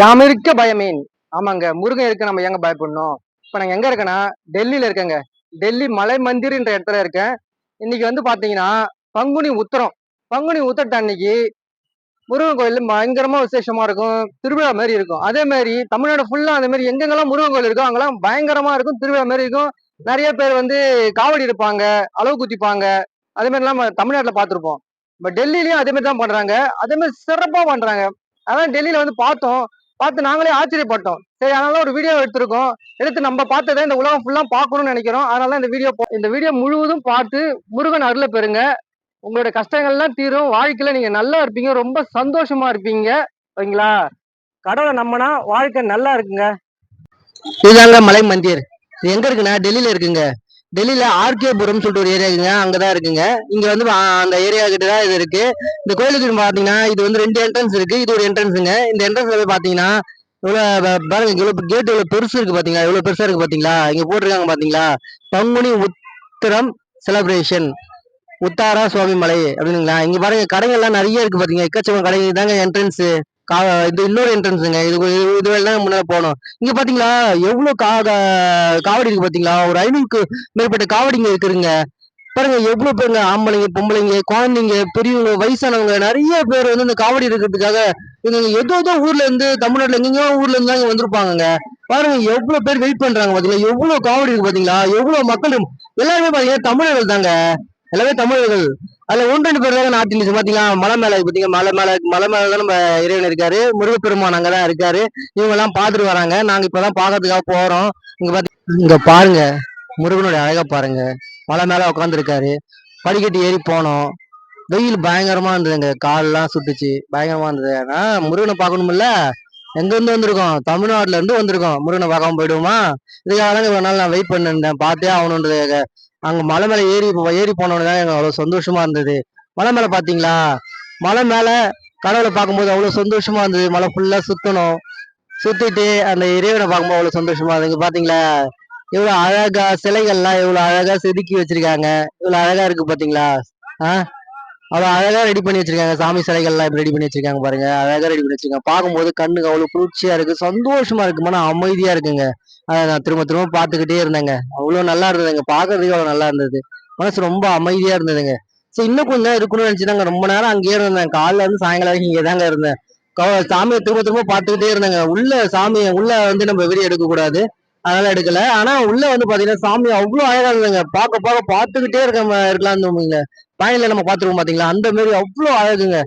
யாமிருக்க பயமேன். ஆமாங்க முருகன் இருக்க நம்ம எங்க பயப்படணும்? இப்ப நாங்க எங்க இருக்கேன்னா டெல்லியில இருக்கேங்க. டெல்லி மலை மந்திர்ன்ற இடத்துல இருக்கேன். இன்னைக்கு வந்து பாத்தீங்கன்னா பங்குனி உத்தரம். பங்குனி உத்தரட்ட அன்னைக்கு முருகன் கோயில் பயங்கரமா விசேஷமா இருக்கும். திருவிழா மாதிரி இருக்கும். அதே மாதிரி தமிழ்நாடு ஃபுல்லா அந்த மாதிரி எங்கெங்கெல்லாம் முருகன் கோயில் இருக்கோ அங்கெல்லாம் பயங்கரமா இருக்கும். திருவிழா மாதிரி இருக்கும். நிறைய பேர் வந்து காவடி எடுப்பாங்க அளவு குத்திப்பாங்க. அதே மாதிரி எல்லாம் நம்ம தமிழ்நாட்டுல பார்த்திருப்போம் இப்ப டெல்லிலயும் அதே மாதிரி தான் பண்றாங்க. அதே மாதிரி சிறப்பா பண்றாங்க. அதான் டெல்லியில வந்து பார்த்தோம் பார்த்து நாங்களே ஆச்சரியப்பட்டோம். சரி அதனால ஒரு வீடியோ எடுத்திருக்கோம். எடுத்து நம்ம பார்த்ததை இந்த உலகம் ஃபுல்லாக பார்க்கணும்னு நினைக்கிறோம். அதனால இந்த வீடியோ இந்த வீடியோ முழுவதும் பார்த்து முருகன் அருளை பெறுங்க. உங்களோட கஷ்டங்கள்லாம் தீரும். வாழ்க்கையில் நீங்கள் நல்லா இருப்பீங்க. ரொம்ப சந்தோஷமா இருப்பீங்க. ஓகேங்களா? கடவுளை நம்பினா வாழ்க்கை நல்லா இருக்குங்க. இதுதாங்க மலை மந்திர். இது எங்க இருக்குன்னா டெல்லியில இருக்குங்க. டெல்லியில் ஆர்கேபுரம் சொல்லிட்டு ஒரு ஏரியா இருக்குங்க. அங்கதான் இருக்குங்க. இங்கே வந்து அந்த ஏரியா கிட்ட தான் இது இருக்குது இந்த கோயிலுக்கு பார்த்தீங்கன்னா இது வந்து ரெண்டு என்ட்ரன்ஸ் இருக்குது இது ஒரு என்ட்ரன்ஸுங்க இந்த என்ட்ரன்ஸில் போய் பார்த்தீங்கன்னா இவ்வளோ பாருங்க இவ்வளோ கேட் இவ்வளோ பெருசு இருக்குது பார்த்தீங்களா இவ்வளோ பெருசாக இருக்குது பார்த்தீங்களா இங்கே போட்டிருக்காங்க பார்த்தீங்களா பங்குனி உத்திரம் செலப்ரேஷன் உத்தாரா சுவாமி மலை அப்படிங்களா இங்கே பாருங்க கடைகள்லாம் நிறைய இருக்குது பார்த்தீங்க எக்கச்சக்கம் கடைங்க தாங்க என்ட்ரன்ஸு கா இது இன்னொரு என்ட்ரன்ஸுங்க இது இது- இது முன்னாடி போகணும் இங்க பாத்தீங்களா? எவ்வளவு கா காவடி இருக்கு பாத்தீங்களா? ஒரு ஐநூறுக்கு மேற்பட்ட காவடிங்க இருக்குதுங்க. பாருங்க எவ்வளவு பேருங்க? ஆம்பளைங்க பொம்பளைங்க குழந்தைங்க பெரியவங்க வயசானவங்க நிறைய பேர் வந்து இந்த காவடி இருக்கிறதுக்காக இவங்க ஏதோ ஏதோ ஊர்ல இருந்து தமிழ்நாட்டுல எங்கெங்கயோ ஊர்ல இருந்து தாங்க வந்திருப்பாங்கங்க. பாருங்க எவ்வளவு பேர் வெயிட் பண்றாங்க பாத்தீங்களா? எவ்வளவு காவடி இருக்கு பாத்தீங்களா? எவ்வளவு மக்கள் எல்லாருமே பாத்தீங்கன்னா தமிழர்கள் தாங்க. எல்லாமே தமிழர்கள். அதுல ஒன்று ரெண்டு பேர் தான் நாட்டில் பாத்தீங்களா? மலை மேல பாத்தீங்க. மலை மேல மலை மேல தான் நம்ம இறைவன் இருக்காரு. முருகப்பெருமான் அங்கதான் இருக்காரு. இவங்க எல்லாம் பாத்துட்டு வராங்க. நாங்க இப்பதான் பாக்கிறதுக்காக போறோம். இங்க பாத்தி இங்க பாருங்க. முருகனுடைய அழகா பாருங்க. மலை மேல உட்காந்துருக்காரு படிக்கட்டு ஏறி போனோம். வெயில் பயங்கரமா இருந்ததுங்க. கால்லாம் சுட்டுச்சு பயங்கரமா இருந்தது. ஆனா முருகனை பார்க்கணும்ல எங்க இருந்து வந்திருக்கோம்? தமிழ்நாட்டுல இருந்து வந்திருக்கோம். முருகனை பார்க்காம போயிடுவோமா? இதுக்காக தாங்க இவ்வளவு நாள் நான் வெயிட் பண்ணிருந்தேன். பார்த்தே ஆகணுன்றது அங்கே மலை மேலே ஏறி ஏறி போனோன்னு தான் எனக்கு அவ்வளோ சந்தோஷமா இருந்தது. மலை மேலே பார்த்தீங்களா மலை மேலே கடவுளை பார்க்கும்போது அவ்வளோ சந்தோஷமா இருந்தது. மலை ஃபுல்லாக சுற்றணும் சுற்றிட்டு அந்த இறைவனை பார்க்கும்போது அவ்வளோ சந்தோஷமா இருந்தது. பார்த்தீங்களா இவ்வளோ அழகாக அழகா சிலைகள்லாம் இவ்வளோ அழகா செதுக்கி வச்சிருக்காங்க. இவ்வளோ அழகா இருக்கு பார்த்தீங்களா ஆ? அவ்வளோ அழகாக ரெடி பண்ணி வச்சிருக்காங்க. சாமி சிலைகள்லாம் இப்படி ரெடி பண்ணி வச்சிருக்காங்க பாருங்க. அழகாக ரெடி பண்ணி வச்சிருக்காங்க. பார்க்கும்போது கண்ணுக்கு அவ்வளோ குளிர்ச்சியாக இருக்குது சந்தோஷமா இருக்கு. மன அமைதியாக இருக்குங்க. அதை நான் திரும்ப திரும்ப பார்த்துக்கிட்டே இருந்தேங்க. அவ்வளோ நல்லா இருந்ததுங்க. பார்க்கறதுக்கு அவ்வளோ நல்லா இருந்தது. மனசு ரொம்ப அமைதியாக இருந்ததுங்க. ஸோ இன்னும் கொஞ்சம் நேரம் இருக்கணும்னு நினைச்சுதாங்க. ரொம்ப நேரம் அங்கேயே இருந்தேன். காலைல இருந்து சாயங்காலம் வரைக்கும் இங்கே தாங்க இருந்தேன். சாமியை திரும்ப திரும்ப பார்த்துக்கிட்டே இருந்தேங்க. உள்ள சாமியை உள்ள வந்து நம்ம வெளியே எடுக்கக்கூடாது. அதனால எடுக்கல. ஆனா உள்ள வந்து பாத்தீங்கன்னா சாமி அவ்வளவு அழகா இருந்ததுங்க. பார்க்க பார்க்க பார்த்துக்கிட்டே இருக்க ம- இருக்கலாம்னு தோணுங்க பயனில நம்ம பார்த்துருவோம் பாத்தீங்களா? அந்த மாதிரி அவ்வளவு அழகுங்க.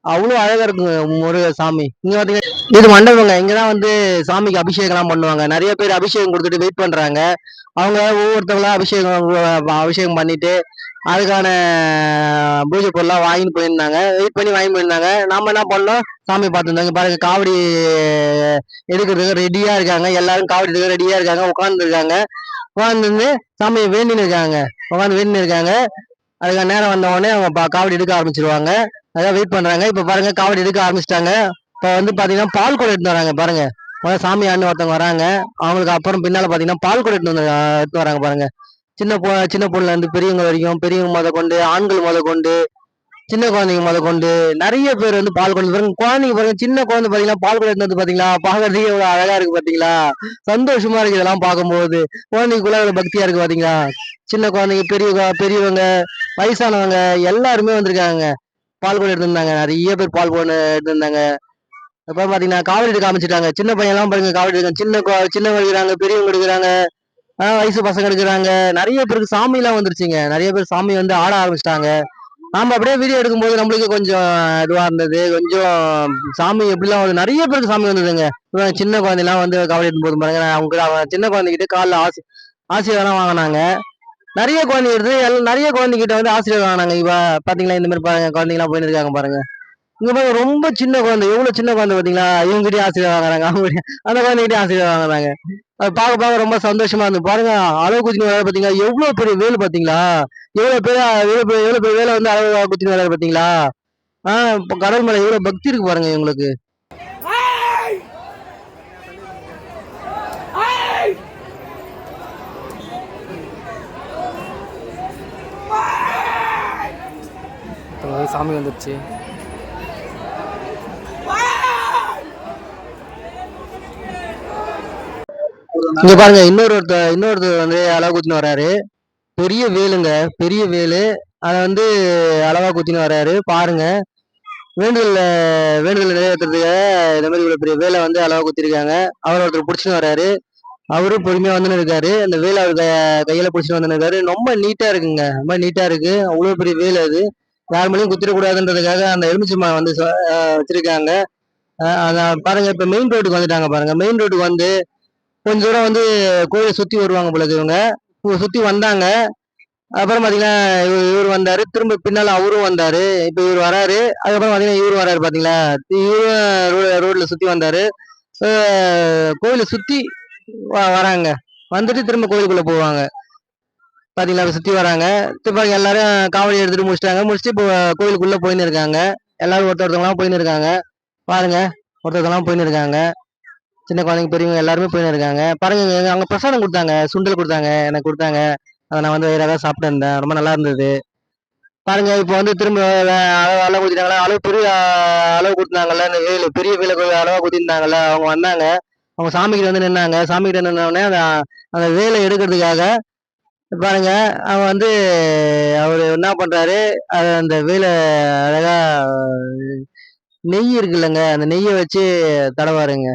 அவ்வளவு அழகா இருக்குங்க முருக சாமி. இங்க பாத்தீங்கன்னா இது மண்டபங்க. இங்கதான் வந்து சாமிக்கு அபிஷேகம் எல்லாம் பண்ணுவாங்க. நிறைய பேர் அபிஷேகம் கொடுத்துட்டு வெயிட் பண்றாங்க. அவங்க ஒவ்வொருத்தவங்களா அபிஷேகம் அபிஷேகம் பண்ணிட்டு அதுக்கான பூஜை பொருளாக வாங்கிட்டு போயிருந்தாங்க. வெயிட் பண்ணி வாங்கி போயிருந்தாங்க. நாம் என்ன பண்ணோம்? சாமி பார்த்துருந்தாங்க பாருங்க காவடி எடுக்கிறதுக்கு ரெடியாக இருக்காங்க. எல்லாரும் காவடி எடுக்க ரெடியாக இருக்காங்க. உட்காந்துருக்காங்க உட்காந்துருந்து சாமியை வேண்டின்னு இருக்காங்க. உட்காந்து வேண்டின்னு இருக்காங்க. அதுக்கு நேரம் வந்த உடனே அவங்க பா- காவடி எடுக்க ஆரம்பிச்சிருவாங்க. அதான் வெயிட் பண்ணுறாங்க இப்போ பாருங்க காவடி எடுக்க ஆரம்பிச்சிட்டாங்க. இப்போ வந்து பார்த்தீங்கன்னா பால் கூட எடுத்து வராங்க பாருங்கள் முதல்ல சாமி ஆண்டு ஒருத்தவங்க வராங்க. அவங்களுக்கு அப்புறம் பின்னால பாத்தீங்கன்னா பால் கூட எடுத்து வந்து எடுத்து வராங்க பாருங்க. சின்ன பொ சின்ன பொண்ணுல இருந்து பெரியவங்க வரைக்கும் பெரியவங்க முத கொண்டு ஆண்கள் முத கொண்டு சின்ன குழந்தைங்க முத கொண்டு நிறைய பேர் வந்து பால் கொண்டு பாருங்க குழந்தைங்க பாருங்க சின்ன குழந்தை பாத்தீங்கன்னா பால் குடம் வந்து பாத்தீங்களா பாக்குறதுக்கு எவ்வளவு அழகா இருக்கு பாத்தீங்களா? சந்தோஷமா இருக்கு இதெல்லாம் பார்க்கும்போது குழந்தைக்குள்ள எவ்வளவு பக்தியா இருக்கு பாத்தீங்களா? சின்ன குழந்தைங்க பெரியவங்க பெரியவங்க வயசானவங்க எல்லாருமே வந்திருக்காங்க. பால் கொண்டு எடுத்துருந்தாங்க நிறைய பேர் பால் கொண்டு எடுத்துருந்தாங்க இப்ப பாத்தீங்கன்னா காவடி எடுக்க ஆரம்பிச்சிட்டாங்க சின்ன பையன் எல்லாம் பாருங்க காவடி எடுக்காங்க சின்ன சின்னவங்க எடுக்கிறாங்க பெரியவங்க எடுக்கிறாங்க. வயசு பசங்க எடுக்கிறாங்க. நிறைய பேருக்கு சாமி எல்லாம் வந்துருச்சுங்க. நிறைய பேர் சாமி வந்து ஆட ஆரம்பிச்சிட்டாங்க. நாம அப்படியே வீடியோ எடுக்கும்போது நம்மளுக்கு கொஞ்சம் இதுவா இருந்தது. கொஞ்சம் சாமி எப்படிலாம் வந்து நிறைய பேருக்கு சாமி வந்ததுங்க. சின்ன குழந்தைலாம் வந்து காவடி எடுக்கும் போது பாருங்க அவங்க அவன் சின்ன குழந்தைகிட்ட காலில் ஆசி ஆசீர்வாதம் வாங்கினாங்க. நிறைய குழந்தைங்க எடுத்து எல்லாம் நிறைய குழந்தைகிட்ட வந்து ஆசீர்வாதம் வாங்கினாங்க. இவ பாத்தீங்களா இந்த மாதிரி பாருங்க குழந்தைங்களாம் போயின்னு இருக்காங்க பாருங்க. இங்க பாருங்க ரொம்ப சின்ன குழந்தை. எவ்வளவு சின்ன குழந்தை பாத்தீங்களா? இவங்ககிட்டயும் ஆசிரியர் வாங்குறாங்க அவங்க அந்த குழந்தைகிட்டயும் ஆசிரியர் வாங்குறாங்க. அது பார்க்க பார்க்க ரொம்ப சந்தோஷமா இருந்து பாருங்க அளவு குச்சினு வேலை பாத்தீங்களா? எவ்வளவு பெரிய வேலை பாத்தீங்களா? எவ்வளவு பேர் எவ்வளவு பெரிய எவ்வளவு பெரிய வேலை வந்து அளவு குச்சினு வேலை பாத்தீங்களா? ஆஹ் கடல் கடவுள் மேல எவ்வளவு பக்தி இருக்கு பாருங்க இவங்களுக்கு. சாமி வந்துருச்சு. இங்க பாருங்க இன்னொரு ஒருத்தர் இன்னொருத்தர் வந்து அளவு குத்தின்னு வராரு பெரிய வேலுங்க பெரிய வேலு. அதை வந்து அளவா குத்தின்னு வராரு பாருங்க. வேண்டுதல் வேண்டுதல் நிறைவேற்றுறதுக்காக இந்த மாதிரி இவ்வளவு பெரிய வேலை வந்து அளவா குத்திருக்காங்க. அவர் ஒருத்தர் பிடிச்சின்னு வராரு அவரும் பொறுமையா வந்துன்னு இருக்காரு. அந்த வேலை அவர் கையில பிடிச்சிட்டு வந்துன்னு இருக்காரு. ரொம்ப நீட்டா இருக்குங்க. ரொம்ப நீட்டா இருக்கு. அவ்வளவு பெரிய வேலை அது. யார் மேலேயும் குத்திடக்கூடாதுன்றதுக்காக அந்த எலுமிச்சை வந்து வச்சிருக்காங்க. பாருங்க இப்ப மெயின் ரோட்டுக்கு வந்துட்டாங்க பாருங்க. மெயின் ரோட்டுக்கு வந்து கொஞ்ச தூரம் வந்து கோயிலை சுற்றி வருவாங்க போல இவங்க. சுற்றி வந்தாங்க. அப்புறம் பார்த்தீங்கன்னா இவர் இவர் திரும்ப பின்னால் அவரும் வந்தார். இப்போ இவர் வராரு. அதுக்கப்புறம் பார்த்தீங்கன்னா இவரும் வராரு பார்த்தீங்களா இவரும் ரோட்ல ரோட்டில் சுற்றி வந்தார் கோயிலை சுற்றி வ- வராங்க. வந்துட்டு திரும்ப கோயிலுக்குள்ளே போவாங்க. பார்த்தீங்களா சுற்றி வராங்க. திரும்ப எல்லாரும் காவடி எடுத்துகிட்டு முடிச்சிட்டாங்க. முடிச்சுட்டு இப்போ கோயிலுக்குள்ளே போயின்னு இருக்காங்க. எல்லாரும் ஒருத்தர் ஒருத்தவங்களாம் போயின்னு இருக்காங்க. பாருங்க ஒருத்தவங்களாம் போயின்னு இருக்காங்க. சின்ன குழந்தைங்க பெரியவங்க எல்லாருமே போயின்னு இருக்காங்க. பாருங்க அங்கே பிரசாதம் கொடுத்தாங்க சுண்டல் கொடுத்தாங்க எனக்கு கொடுத்தாங்க. அதை நான் வந்து வயிறாக சாப்பிட்டு இருந்தேன் ரொம்ப நல்லா இருந்தது. பாருங்க இப்போ வந்து திரும்ப அளவு அளவு கொடுத்தாங்களா அளவு பெரிய அளவு கொடுத்தாங்கல்ல இந்த வேலு பெரிய வேலை அளவாக குத்திருந்தாங்கல்ல அவங்க வந்தாங்க. அவங்க சாமிக்கிட்ட வந்து நின்னாங்க. சாமிக்கிட்ட நின்னோடனே அந்த அந்த வேலை எடுக்கிறதுக்காக பாருங்க அவன் வந்து அவர் என்ன பண்ணுறாரு அது அந்த வேலை அழகாக நெய் இருக்குல்லங்க அந்த நெய்யை வச்சு தடவாருங்க.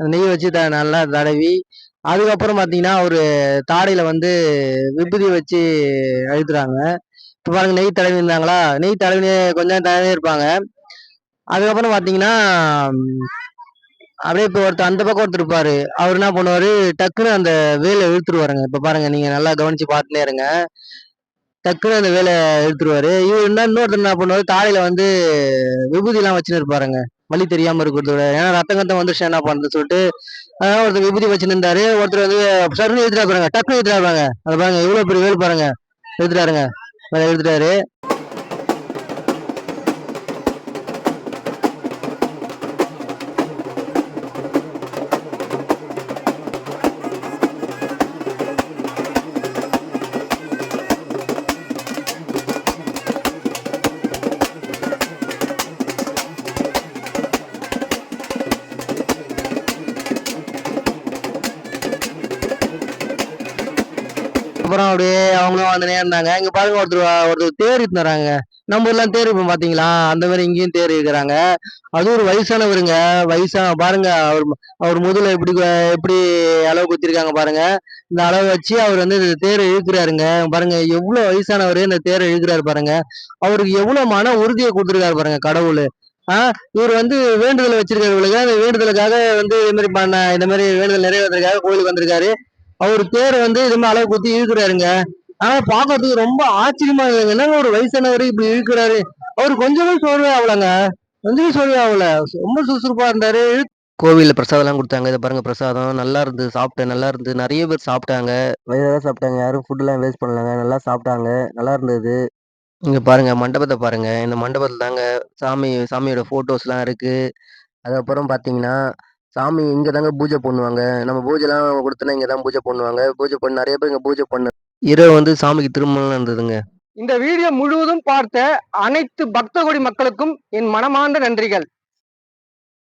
அந்த நெய் வச்சு த நல்லா தடவி அதுக்கப்புறம் பார்த்தீங்கன்னா ஒரு தாடையில் வந்து விபூதி வச்சு அழுத்துறாங்க. இப்போ பாருங்க நெய் தடவி இருந்தாங்களா நெய் தடவி கொஞ்சம் நேரம் தடவி இருப்பாங்க. அதுக்கப்புறம் பார்த்தீங்கன்னா அப்படியே இப்போ ஒருத்தர் அந்த பக்கம் ஒருத்தர் இருப்பாரு. அவர் என்ன பண்ணுவார்? டக்குன்னு அந்த வேலை இழுத்துருவாருங்க. இப்போ பாருங்க நீங்கள் நல்லா கவனிச்சு பார்த்துனே இருங்க. டக்குன்னு அந்த வேலை இழுத்துருவாரு. இவர் என்ன இன்னொருத்தர் என்ன பண்ணுவார்? தாடையில் வந்து விபூதிலாம் வச்சுன்னு இருப்பாருங்க. வலி தெரியாம இருக்கிறதோட ஏன்னா ரத்தம் கத்தம் வந்துருச்சு என்ன பண்றது சொல்லிட்டு அதனால ஒருத்தர் விபூதி வச்சுன்னு இருந்தாரு ஒருத்தர் வந்து சருன்னு எழுத்துட்டா பாருங்க டக்குன்னு எழுதிட்டு பாருங்க. அதை பாருங்க இவ்வளவு பெரிய வேல் பாருங்க. எழுத்துட்டாருங்க வேலை எழுத்துட்டாரு அவங்களும் வந்துனே இருந்தாங்க. இங்க பாருங்க ஒருத்தர் ஒருத்தர் தேர் இட்டுறாங்க நம்ம ஊர்லாம் தேர் இப்போ பாத்தீங்களா? அந்த மாதிரி இங்கேயும் தேர் இருக்கிறாங்க. அது ஒரு வயசானவருங்க. வயசான பாருங்க அவர் அவர் முதல்ல எப்படி எப்படி அளவு குத்திருக்காங்க பாருங்க. இந்த அளவு வச்சு அவர் வந்து இந்த தேரை இழுக்கிறாருங்க. பாருங்க எவ்வளவு வயசானவர் இந்த தேரை இழுக்கிறாரு பாருங்க. அவருக்கு எவ்வளவு மன உறுதியை கொடுத்துருக்காரு பாருங்க கடவுள். ஆஹ் இவர் வந்து வேண்டுதல் வச்சிருக்காரு அந்த வேண்டுதலுக்காக வந்து இது மாதிரி பண்ண இந்த மாதிரி வேண்டுதல் நிறைவேறதுக்காக கோயிலுக்கு வந்திருக்காரு. அவர் தேரை வந்து இது மாதிரி அளவு குத்தி இழுக்கிறாருங்க. ஆனா பாக்கிறதுக்கு ரொம்ப ஆச்சரியமா இருந்தது என்னங்க ஒரு வயசானவர் இப்படி இருக்கிறாரு? அவர் கொஞ்சமே சோர்வே ஆகலங்க. கொஞ்சமே சோர்வே ஆகல. ரொம்ப சுறுசுறுப்பா இருந்தாரு. கோவிலில் பிரசாதம்லாம் கொடுத்தாங்க. இதை பாருங்க பிரசாதம். நல்லா இருந்தது சாப்பிட்டேன். நல்லா இருந்தது நிறைய பேர் சாப்பிட்டாங்க. வயதாக சாப்பிட்டாங்க. யாரும் ஃபுட்லாம் வேஸ்ட் பண்ணலங்க. நல்லா சாப்பிட்டாங்க. நல்லா இருந்தது. இங்கே பாருங்க மண்டபத்தை பாருங்க. இந்த மண்டபத்தில் தாங்க சாமி சாமியோட ஃபோட்டோஸ்லாம் இருக்குது அதுக்கப்புறம் பார்த்தீங்கன்னா சாமி இங்கே தாங்க பூஜை பண்ணுவாங்க. நம்ம பூஜைலாம் கொடுத்தோன்னா இங்கே தான் பூஜை பண்ணுவாங்க. பூஜை பண்ண நிறைய பேர் இங்கே பூஜை பண்ண இரவு வந்து சாமிக்கு திருமணம் நடந்ததுங்க. இந்த வீடியோ முழுவதும் பார்த்த அனைத்து பக்தகோடி மக்களுக்கும் என் மனமார்ந்த நன்றிகள்.